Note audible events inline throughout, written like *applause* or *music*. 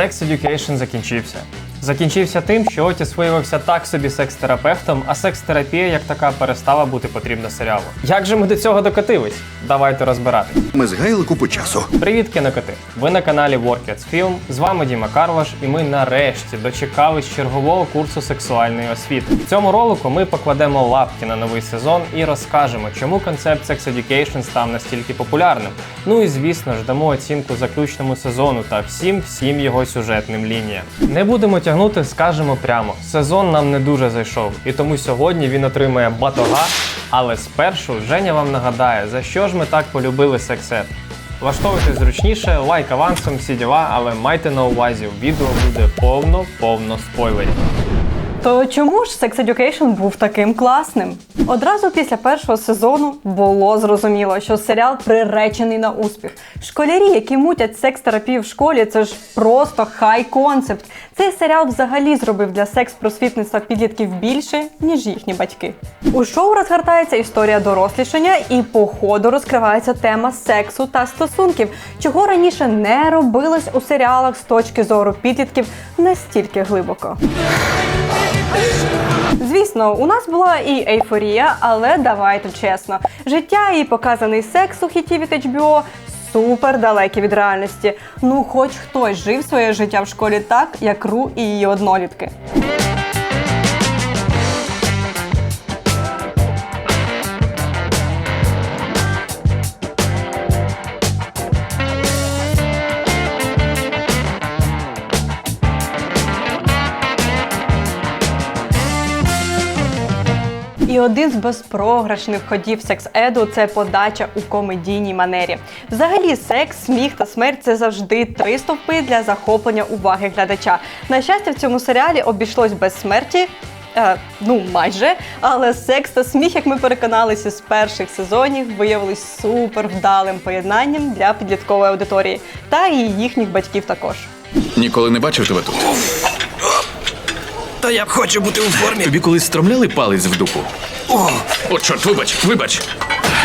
Sex Education закінчився. Закінчився тим, що Отіс виявився так собі секс-терапевтом, а секс-терапія як така перестала бути потрібна серіалу. Як же ми до цього докотились? Давайте розбирати. Ми згаяли купу часу. Привіт, кінокоти! Ви на каналі Workets Film. З вами Діма Карлаш, і ми нарешті дочекались чергового курсу сексуальної освіти. В цьому ролику ми покладемо лапки на новий сезон і розкажемо, чому концепт Sex Education став настільки популярним. Ну і звісно ж дамо оцінку заключному сезону та всім всім його сюжетним лініям. Не будемо тягнути, скажемо прямо. Сезон нам не дуже зайшов, і тому сьогодні він отримує батога. Але спершу Женя вам нагадає, за що ж ми так полюбили сексет. Влаштовуйте зручніше, лайк авансом, всі діла, але майте на увазі, відео буде повно-повно спойлерів. То чому ж Sex Education був таким класним? Одразу після першого сезону було зрозуміло, що серіал приречений на успіх. Школярі, які мутять секс-терапію в школі, це ж просто хай концепт. Цей серіал взагалі зробив для секс-просвітництва підлітків більше, ніж їхні батьки. У шоу розгортається історія дорослішання, і по ходу розкривається тема сексу та стосунків, чого раніше не робилось у серіалах з точки зору підлітків настільки глибоко. Звісно, у нас була і ейфорія, але давайте чесно, життя і показаний секс у хіті від HBO супер далекі від реальності. Ну, хоч хтось жив своє життя в школі так, як Ру і її однолітки. І один з безпрограшних ходів секс-еду це подача у комедійній манері. Взагалі, секс, сміх та смерть це завжди три стовпи для захоплення уваги глядача. На щастя, в цьому серіалі обійшлось без смерті. Е, ну, майже, але секс та сміх, як ми переконалися з перших сезонів, виявились супер вдалим поєднанням для підліткової аудиторії та і їхніх батьків також. Ніколи не бачив тебе тут. Та я б хочу бути у формі. Тобі колись стромляли палець в дупу? О, О, чорт, вибач, вибач.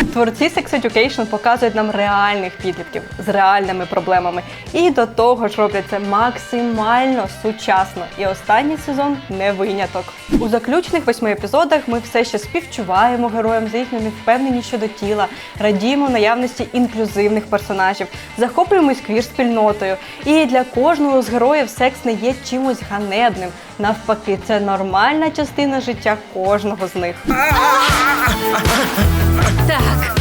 Творці Sex Education показують нам реальних підлітків з реальними проблемами. І до того ж роблять це максимально сучасно. І останній сезон не виняток. У заключних восьми епізодах ми все ще співчуваємо героям за їхню невпевненість щодо тіла, радіємо наявності інклюзивних персонажів, захоплюємось квір-спільнотою. І для кожного з героїв секс не є чимось ганебним. Навпаки, це нормальна частина життя кожного з них. *laughs* Так.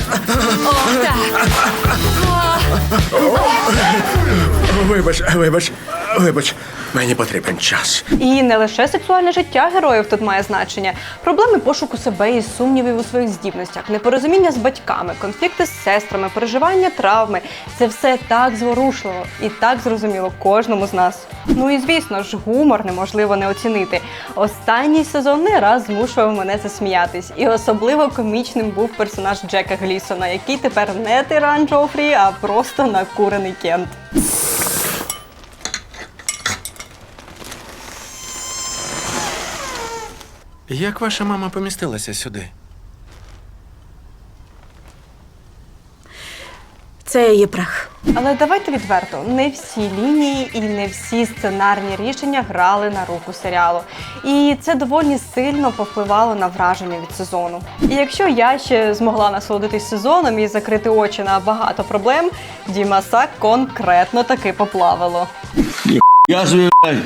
О, так. Вибач, вибач, вибач, мені потрібен час. І не лише сексуальне життя героїв тут має значення. Проблеми пошуку себе і сумнівів у своїх здібностях, непорозуміння з батьками, конфлікти з сестрами, переживання травми це все так зворушливо і так зрозуміло кожному з нас. Ну і звісно ж, гумор неможливо не оцінити. Останній сезон не раз змушував мене засміятись, і особливо комічним був персонаж Джека Глісона, який тепер не тиран Джофрі, а просто накурений Кент. Як ваша мама помістилася сюди? Це її прах. Але давайте відверто, не всі лінії і не всі сценарні рішення грали на руку серіалу. І це доволі сильно повпливало на враження від сезону. І якщо я ще змогла насолодитись сезоном і закрити очі на багато проблем, Дімаса конкретно таки поплавило. Я блядь,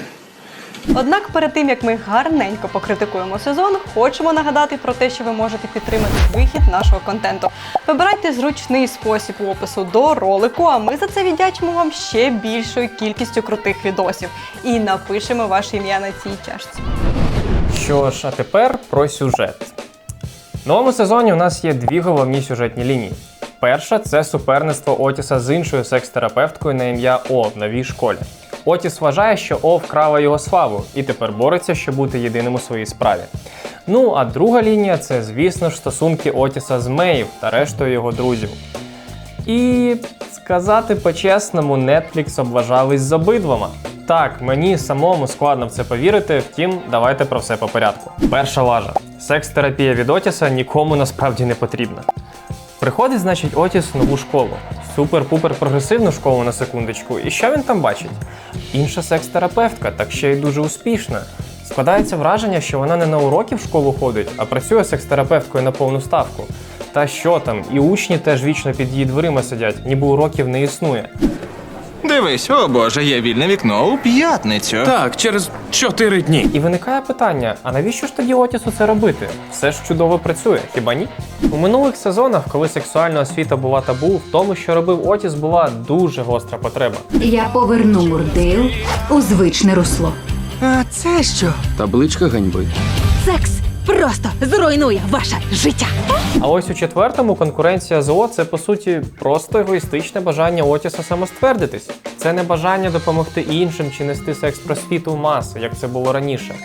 Однак перед тим як ми гарненько покритикуємо сезон, хочемо нагадати про те, що ви можете підтримати вихід нашого контенту. Вибирайте зручний спосіб опису до ролику, а ми за це віддячимо вам ще більшою кількістю крутих відосів і напишемо ваше ім'я на цій чашці. Що ж, а тепер про сюжет. В новому сезоні у нас є дві головні сюжетні лінії. Перша це суперництво Отіса з іншою секс-терапевткою на ім'я О в новій школі. Отіс вважає, що О вкрала його славу і тепер бореться, щоб бути єдиним у своїй справі. Ну а друга лінія це, звісно ж, стосунки Отіса з Меїв та рештою його друзів. І сказати по-чесному, Netflix облажались з обидвома. Так, мені самому складно в це повірити, втім, давайте про все по порядку. Перша лажа. Секс-терапія від Отіса нікому насправді не потрібна. Приходить, значить, Отіс в нову школу. Супер-пупер прогресивну школу на секундочку. І що він там бачить? Інша секс-терапевтка, так ще й дуже успішна. Складається враження, що вона не на уроки в школу ходить, а працює секс-терапевткою на повну ставку. Та що там, і учні теж вічно під її дверима сидять, ніби уроків не існує. Дивись, о боже, є вільне вікно у п'ятницю. Так, через чотири дні. І виникає питання: а навіщо ж тоді Отісу це робити? Все ж чудово працює, хіба ні? У минулих сезонах, коли сексуальна освіта була табу, в тому, що робив Отіс, була дуже гостра потреба. Я поверну Мурдейл у звичне русло. А це що? Табличка ганьби. Секс просто зруйнує ваше життя. А ось у четвертому конкуренція ЗО це по суті просто егоїстичне бажання Отіса самоствердитись. Це не бажання допомогти іншим чи нести секс-просвіту в маси, як це було раніше.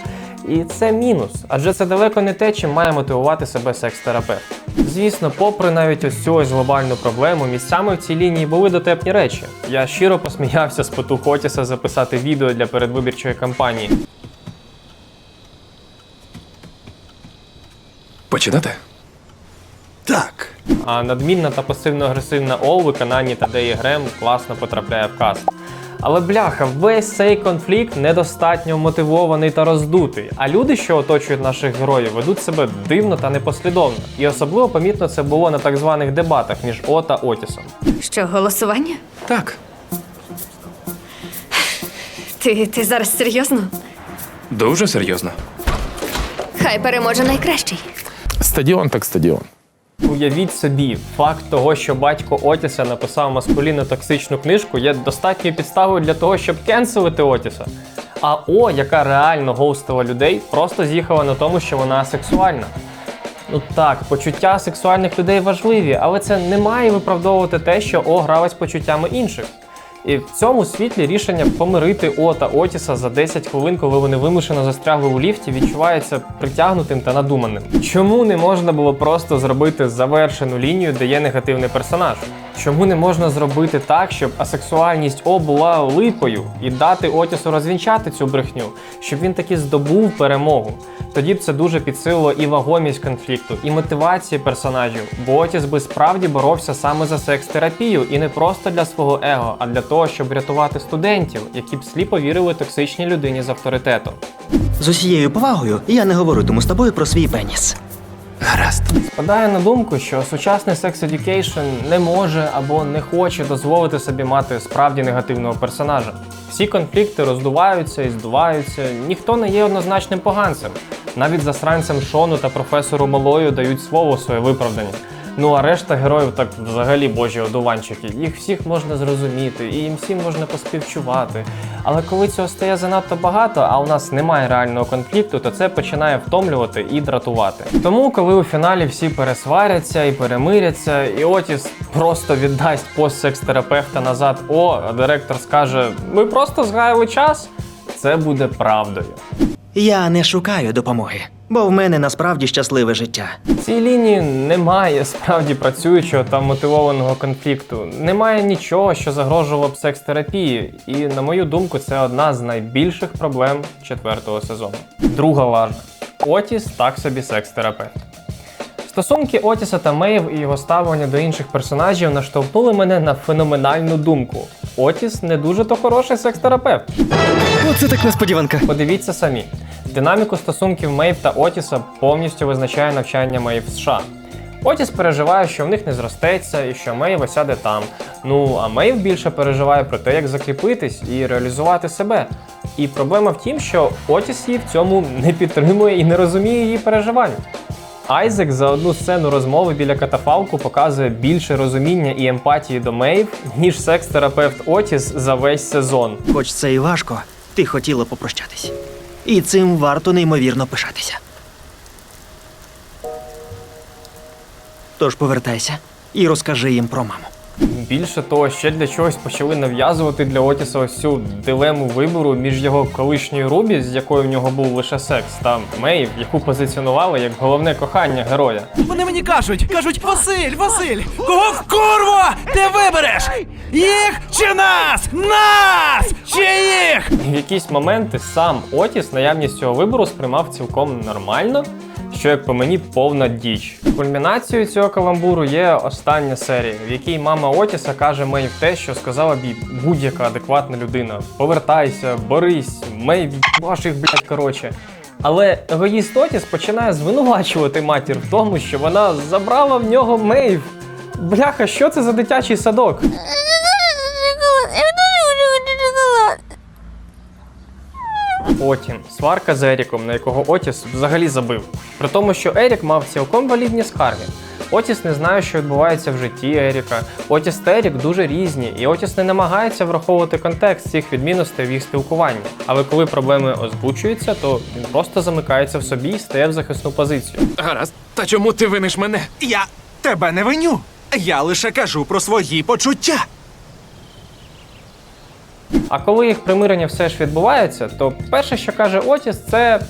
І це мінус, адже це далеко не те, чим має мотивувати себе секс-терапевт. Звісно, попри навіть ось цю ось глобальну проблему, місцями в цій лінії були дотепні речі. Я щиро посміявся з потух Отіса записати відео для передвибірчої кампанії. Починати? Так. А надмінна та пасивно-агресивна Ол в виконанні Тадеї Грем класно потрапляє в каст. Але бляха, весь цей конфлікт недостатньо мотивований та роздутий. А люди, що оточують наших героїв, ведуть себе дивно та непослідовно. І особливо помітно це було на так званих дебатах між О та Отісом. Що, голосування? Так. Ти, ти зараз серйозно? Дуже серйозно. Хай переможе найкращий. Стадіон так стадіон. Уявіть собі, факт того, що батько Отіса написав маскулінно токсичну книжку, є достатньою підставою для того, щоб кенселити Отіса. А О, яка реально гоустила людей, просто з'їхала на тому, що вона асексуальна. Ну так, почуття сексуальних людей важливі, але це не має виправдовувати те, що О грала з почуттями інших. І в цьому світлі рішення помирити О та Отіса за 10 хвилин, коли вони вимушено застрягли у ліфті, відчувається притягнутим та надуманим. Чому не можна було просто зробити завершену лінію, де є негативний персонаж? Чому не можна зробити так, щоб асексуальність О була липою і дати Отісу розвінчати цю брехню, щоб він таки здобув перемогу? Тоді б це дуже підсилило і вагомість конфлікту, і мотивації персонажів, бо Отіс би справді боровся саме за секс-терапію і не просто для свого его, а для того, щоб рятувати студентів, які б сліпо вірили токсичній людині з авторитетом. З усією повагою я не говоритиму з тобою про свій пеніс. Гаразд. Спадає на думку, що сучасний секс едюкейшн не може або не хоче дозволити собі мати справді негативного персонажа. Всі конфлікти роздуваються і здуваються, ніхто не є однозначним поганцем. Навіть засранцям Шону та професору Малою дають слово своє виправдання. Ну а решта героїв так взагалі божі одуванчики. Їх всіх можна зрозуміти, і їм всім можна поспівчувати. Але коли цього стає занадто багато, а у нас немає реального конфлікту, то це починає втомлювати і дратувати. Тому, коли у фіналі всі пересваряться і перемиряться, і Отіс просто віддасть пост секс-терапевта назад, о, а директор скаже: ми просто згаяли час, це буде правдою. Я не шукаю допомоги, бо в мене насправді щасливе життя. В цій лінії немає справді працюючого та мотивованого конфлікту. Немає нічого, що загрожувало б секс-терапії. І, на мою думку, це одна з найбільших проблем четвертого сезону. Друга важна. Отіс так собі секс-терапевт. Стосунки Отіса та Мейв і його ставлення до інших персонажів наштовхнули мене на феноменальну думку. Отіс не дуже то хороший секс-терапевт. Оце так несподіванка. Подивіться самі. Динаміку стосунків Мейв та Отіса повністю визначає навчання Мейв в США. Отіс переживає, що в них не зростеться і що Мейв осяде там. Ну а Мейв більше переживає про те, як закріпитись і реалізувати себе. І проблема в тім, що Отіс її в цьому не підтримує і не розуміє її переживань. Айзек за одну сцену розмови біля катафалку показує більше розуміння і емпатії до Мейв, ніж секс-терапевт Отіс за весь сезон. Хоч це і важко, ти хотіла попрощатись. І цим варто неймовірно пишатися. Тож повертайся і розкажи їм про маму. Більше того, ще для чогось почали нав'язувати для Отіса ось цю дилему вибору між його колишньою Рубі, з якою в нього був лише секс, та Мейв, яку позиціонували як головне кохання героя. Вони мені кажуть, кажуть, Василь, Василь, кого в курво ти вибереш? Їх чи нас? Нас чи їх? В якісь моменти сам Отіс наявність цього вибору сприймав цілком нормально, що як по мені повна діч. Кульмінацією цього каламбуру є остання серія, в якій мама Отіса каже Мейв те, що сказала б будь-яка адекватна людина: повертайся, борись, Мейв їбаш їх, блядь, коротше. Але егоїст Отіс починає звинувачувати матір в тому, що вона забрала в нього Мейв. Бляха, що це за дитячий садок? Потім сварка з Еріком, на якого Отіс взагалі забив. При тому, що Ерік мав цілком валідні скарги. Отіс не знає, що відбувається в житті Еріка. Отіс та Ерік дуже різні, і Отіс не намагається враховувати контекст цих відмінностей в їх спілкуванні. Але коли проблеми озвучуються, то він просто замикається в собі і стає в захисну позицію. Гаразд. Та чому ти виниш мене? Я тебе не виню. Я лише кажу про свої почуття. А коли їх примирення все ж відбувається, то перше, що каже Отіс, це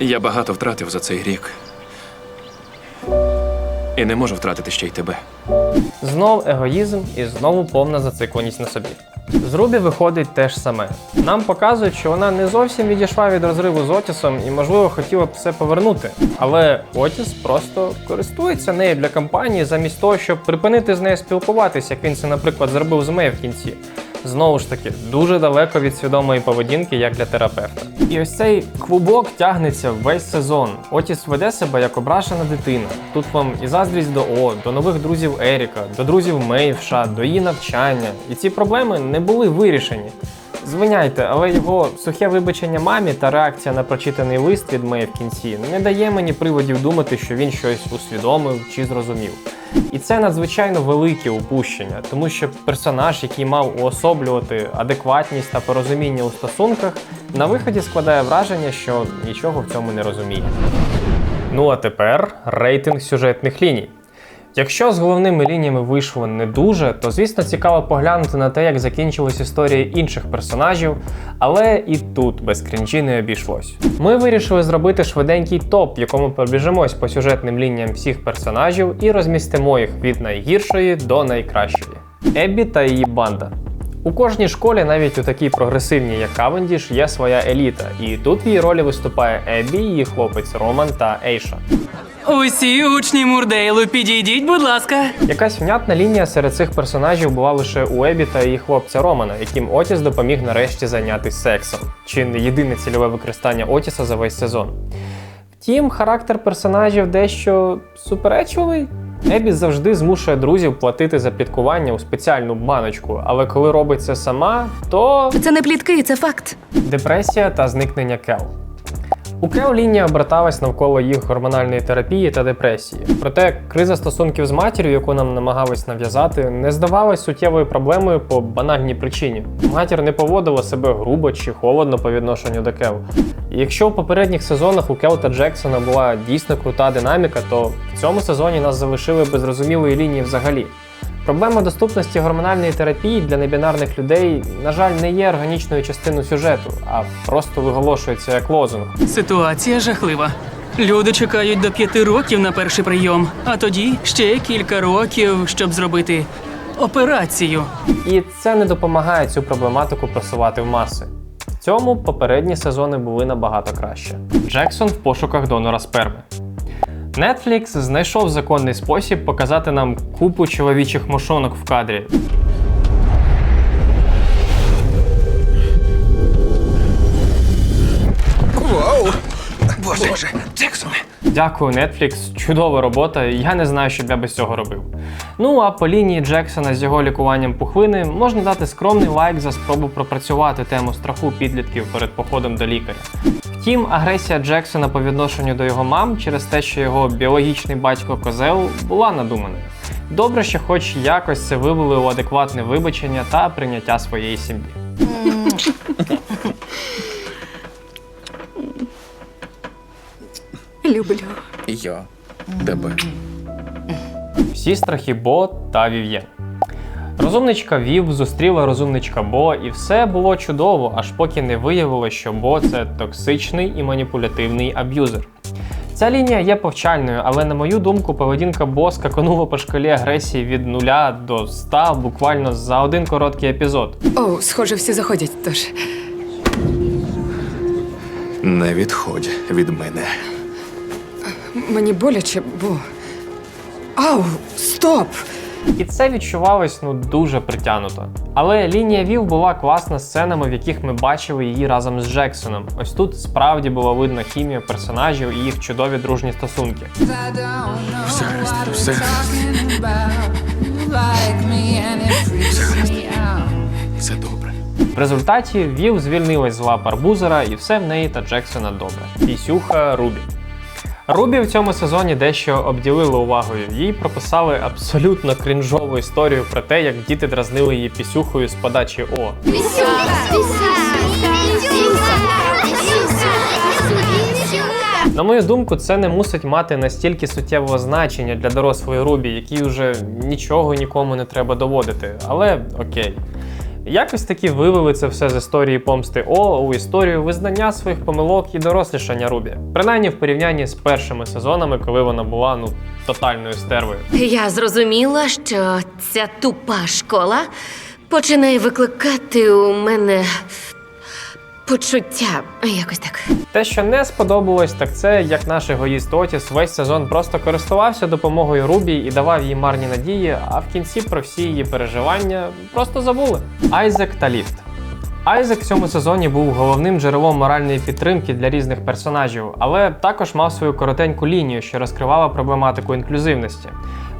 Я багато втратив за цей рік. І не можу втратити ще й тебе. Знов егоїзм і знову повна зацикленість на собі. З Рубі виходить те ж саме. Нам показують, що вона не зовсім відійшла від розриву з Отісом і, можливо, хотіла б все повернути. Але Отіс просто користується нею для кампанії замість того, щоб припинити з нею спілкуватися, як він це, наприклад, зробив з Мей в кінці. Знову ж таки, дуже далеко від свідомої поведінки, як для терапевта. І ось цей клубок тягнеться весь сезон. Отіс веде себе як ображена дитина. Тут вам і заздрість до О, до нових друзів Еріка, до друзів Мейвша, до її навчання. І ці проблеми не були вирішені. Звиняйте, але його сухе вибачення мамі та реакція на прочитаний лист від Мей в кінці не дає мені приводів думати, що він щось усвідомив чи зрозумів. І це надзвичайно велике упущення, тому що персонаж, який мав уособлювати адекватність та порозуміння у стосунках, на виході складає враження, що нічого в цьому не розуміє. Ну а тепер рейтинг сюжетних ліній. Якщо з головними лініями вийшло не дуже, то звісно цікаво поглянути на те, як закінчились історії інших персонажів, але і тут без крінжі не обійшлось. Ми вирішили зробити швиденький топ, в якому пробіжимось по сюжетним лініям всіх персонажів і розмістимо їх від найгіршої до найкращої. Еббі та її банда. У кожній школі, навіть у такій прогресивній, як Кавендіш, є своя еліта, і тут в її ролі виступає Еббі, її хлопець Роман та Ейша. Усі учні Мурдейлу, підійдіть, будь ласка. Якась внятна лінія серед цих персонажів була лише у Ебі та її хлопця Романа, яким Отіс допоміг нарешті зайнятися сексом, чи не єдине цільове використання Отіса за весь сезон. Втім, характер персонажів дещо суперечливий. Ебі завжди змушує друзів платити за пліткування у спеціальну баночку, але коли робить це сама, то Це не плітки, це факт. депресія та зникнення Кел. У Кел лінія оберталась навколо їх гормональної терапії та депресії. Проте криза стосунків з матір'ю, яку нам намагались нав'язати, не здавалась суттєвою проблемою по банальній причині. Матір не поводила себе грубо чи холодно по відношенню до Кел. І якщо в попередніх сезонах у Кел та Джексона була дійсно крута динаміка, то в цьому сезоні нас залишили без зрозумілої лінії взагалі. Проблема доступності гормональної терапії для небінарних людей, на жаль, не є органічною частиною сюжету, а просто виголошується як лозунг. Ситуація жахлива. Люди чекають до п'яти років на перший прийом, а тоді ще кілька років, щоб зробити операцію. І це не допомагає цю проблематику просувати в маси. В цьому попередні сезони були набагато краще. Джексон в пошуках донора сперми. Netflix знайшов законний спосіб показати нам купу чоловічих мошонок в кадрі. Воу! Боже, Боже, Джексоне! Дякую, Netflix, чудова робота. Я не знаю, що б я без цього робив. Ну а по лінії Джексона з його лікуванням пухлини можна дати скромний лайк за спробу пропрацювати тему страху підлітків перед походом до лікаря. Втім, агресія Джексона по відношенню до його мам через те, що його біологічний батько козел була надуманою. Добре, що хоч якось це вивели у адекватне вибачення та прийняття своєї сім'ї. Люблю. Я тебе. Всі страхи Бо та Вів'єн. Розумничка Вів зустріла розумничка Бо, і все було чудово, аж поки не виявилося, що Бо це токсичний і маніпулятивний аб'юзер. Ця лінія є повчальною, але на мою думку, поведінка Бо скаканула по шкалі агресії від 0 до 100 буквально за один короткий епізод. О, схоже, всі заходять, тож. Не відходь від мене. Мені боляче, бо. Ау, стоп! І це відчувалось ну дуже притягнуто. Але лінія Вів була класна сценами, в яких ми бачили її разом з Джексоном. Ось тут справді було видно хімію персонажів і їх чудові дружні стосунки. Все гаразд, все. Все добре. В результаті Вів звільнилась з лап Арбузера, і все в неї та Джексона добре. Пісюха Рубі. Рубі в цьому сезоні дещо обділили увагою. Їй прописали абсолютно крінжову історію про те, як діти дразнили її пісюхою з подачі О. На мою думку, це не мусить мати настільки суттєвого значення для дорослої Рубі, якій вже нічого нікому не треба доводити. Але окей. Якось таки вивели це все з історії помсти О у історію визнання своїх помилок і дорослішання Рубі. Принаймні в порівнянні з першими сезонами, коли вона була ну тотальною стервою. Я зрозуміла, що ця тупа школа починає викликати у мене почуття. Якось так. Те, що не сподобалось, так це як наш егоїст Отіс весь сезон просто користувався допомогою Рубі і давав їй марні надії, а в кінці про всі її переживання просто забули. Айзек та Ліфт. Айзек в цьому сезоні був головним джерелом моральної підтримки для різних персонажів, але також мав свою коротеньку лінію, що розкривала проблематику інклюзивності.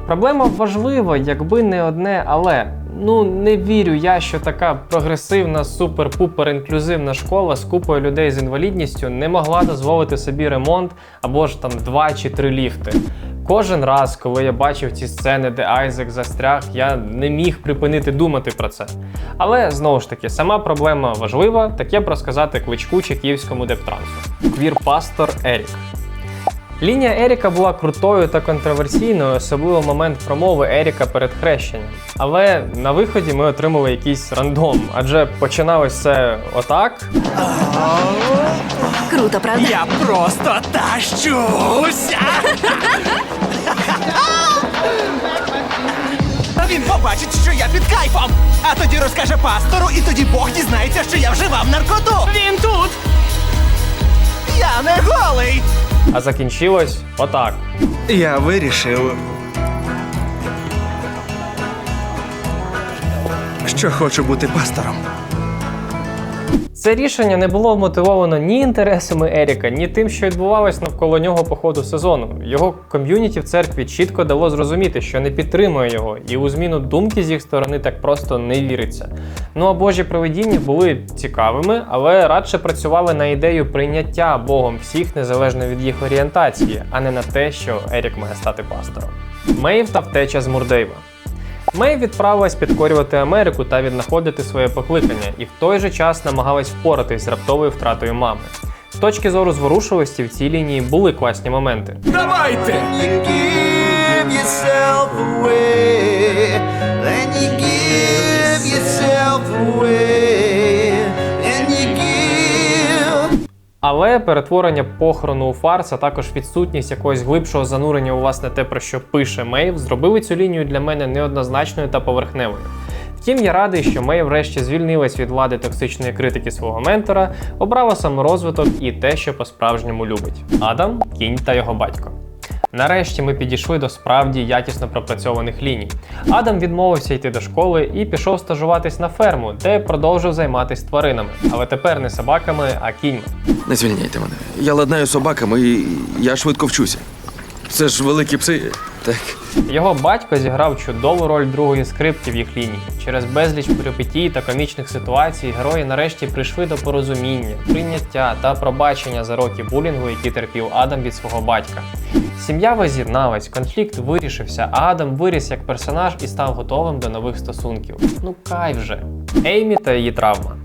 Проблема важлива, якби не одне, але ну не вірю я, що така прогресивна, супер-пупер інклюзивна школа з купою людей з інвалідністю не могла дозволити собі ремонт або ж там два чи три ліфти. Кожен раз, коли я бачив ці сцени, де Айзек застряг, я не міг припинити думати про це. Але знову ж таки, сама проблема важлива, таке б розказати кличку чи київському дептрансу. Квір-пастор Ерік. Лінія Еріка була крутою та контроверсійною, особливо момент промови Еріка перед хрещенням. Але на виході ми отримали якийсь рандом, адже починалось все отак. Круто, правда? Я просто тащуся! Він побачить, що я під кайфом, а тоді розкаже пастору, і тоді Бог дізнається, що я вживав наркоту. Він тут! Я не голий. А закінчилось отак. Я вирішив. Що хочу бути пастором. Це рішення не було мотивовано ні інтересами Еріка, ні тим, що відбувалось навколо нього по ходу сезону. Його ком'юніті в церкві чітко дало зрозуміти, що не підтримує його, і у зміну думки з їх сторони так просто не віриться. Ну а божі провидіння були цікавими, але радше працювали на ідею прийняття Богом всіх незалежно від їх орієнтації, а не на те, що Ерік має стати пастором. Мейв та втеча з Мурдейва. Мей відправилась підкорювати Америку та віднаходити своє покликання, і в той же час намагалась впоратись з раптовою втратою мами. З точки зору зворушливості в цій лінії були класні моменти. Давайте! Але перетворення похорону у фарс, а також відсутність якогось глибшого занурення у власне те, про що пише Мейв, зробили цю лінію для мене неоднозначною та поверхневою. Втім, я радий, що Мей врешті звільнилась від влади токсичної критики свого ментора, обрала саморозвиток і те, що по-справжньому любить Адам, кінь та його батько. Нарешті ми підійшли до справді якісно пропрацьованих ліній. Адам відмовився йти до школи і пішов стажуватись на ферму, де продовжив займатися тваринами, але тепер не собаками, а кіньми. Не звільняйте мене. Я ладнаю собаками і я швидко вчуся. Це ж великі пси. Так. Його батько зіграв чудову роль другої скрипки в їх лінії. Через безліч перипетій та комічних ситуацій герої нарешті прийшли до порозуміння, прийняття та пробачення за роки булінгу, які терпів Адам від свого батька. Сім'я воз'єдналась, конфлікт вирішився, а Адам виріс як персонаж і став готовим до нових стосунків. Ну кайф же. Еймі та її травма.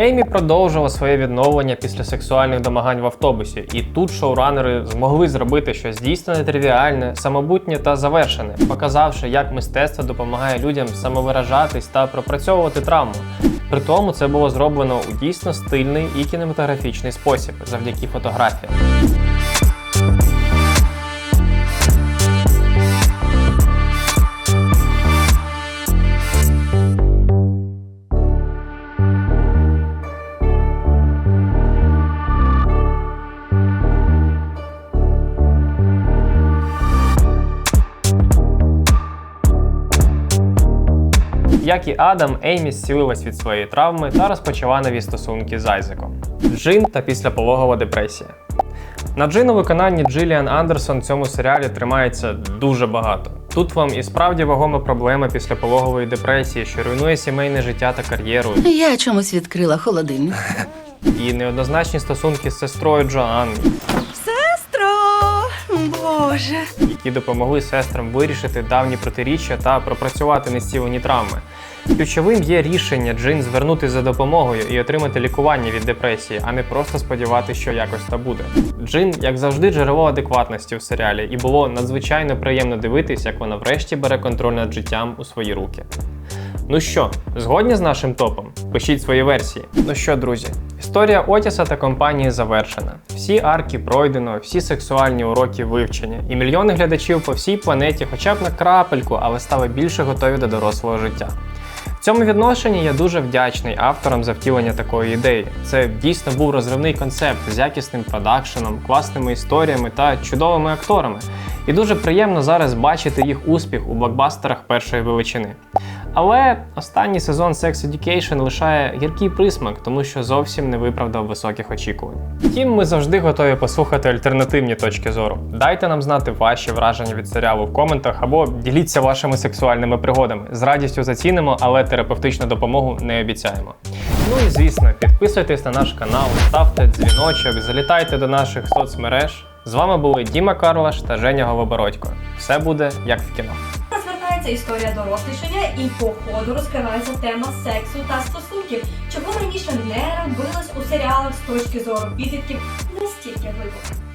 Еймі продовжила своє відновлення після сексуальних домагань в автобусі, і тут шоуранери змогли зробити щось дійсно нетривіальне, самобутнє та завершене, показавши, як мистецтво допомагає людям самовиражатись та пропрацьовувати травму. При тому це було зроблено у дійсно стильний і кінематографічний спосіб завдяки фотографіям. Як і Адам, Еймі зцілилась від своєї травми та розпочала нові стосунки з Айзеком. Джин та післяпологова депресія. На Джин у виконанні Джиліан Андерсон в цьому серіалі тримається дуже багато. Тут вам і справді вагома проблема післяпологової депресії, що руйнує сімейне життя та кар'єру, Я чомусь відкрила холодильник. і неоднозначні стосунки з сестрою Джоан, Сестро, Боже. які допомогли сестрам вирішити давні протиріччя та пропрацювати незцілені травми. Ключовим є рішення Джин звернутися за допомогою і отримати лікування від депресії, а не просто сподіватися, що якось та буде. Джин, як завжди, джерело адекватності в серіалі, і було надзвичайно приємно дивитись, як вона врешті бере контроль над життям у свої руки. Ну що, згодні з нашим топом? Пишіть свої версії. Ну що, друзі, історія Отіса та компанії завершена. Всі арки пройдено, всі сексуальні уроки вивчені, і мільйони глядачів по всій планеті, хоча б на крапельку, але стали більше готові до дорослого життя. В цьому відношенні я дуже вдячний авторам за втілення такої ідеї. Це дійсно був розривний концепт з якісним продакшеном, класними історіями та чудовими акторами. І дуже приємно зараз бачити їх успіх у блокбастерах першої величини. Але останній сезон Sex Education лишає гіркий присмак, тому що зовсім не виправдав високих очікувань. Втім, ми завжди готові послухати альтернативні точки зору. Дайте нам знати ваші враження від серіалу в коментах або діліться вашими сексуальними пригодами. З радістю зацінимо, але терапевтичну допомогу не обіцяємо. Ну і звісно, підписуйтесь на наш канал, ставте дзвіночок, залітайте до наших соцмереж. З вами були Діма Карлаш та Женя Голобородько. Все буде як в кіно. Розвертається історія дорослішання і по ходу розкривається тема сексу та стосунків, чого раніше не робилось у серіалах з точки зору підлітків настільки глибоко.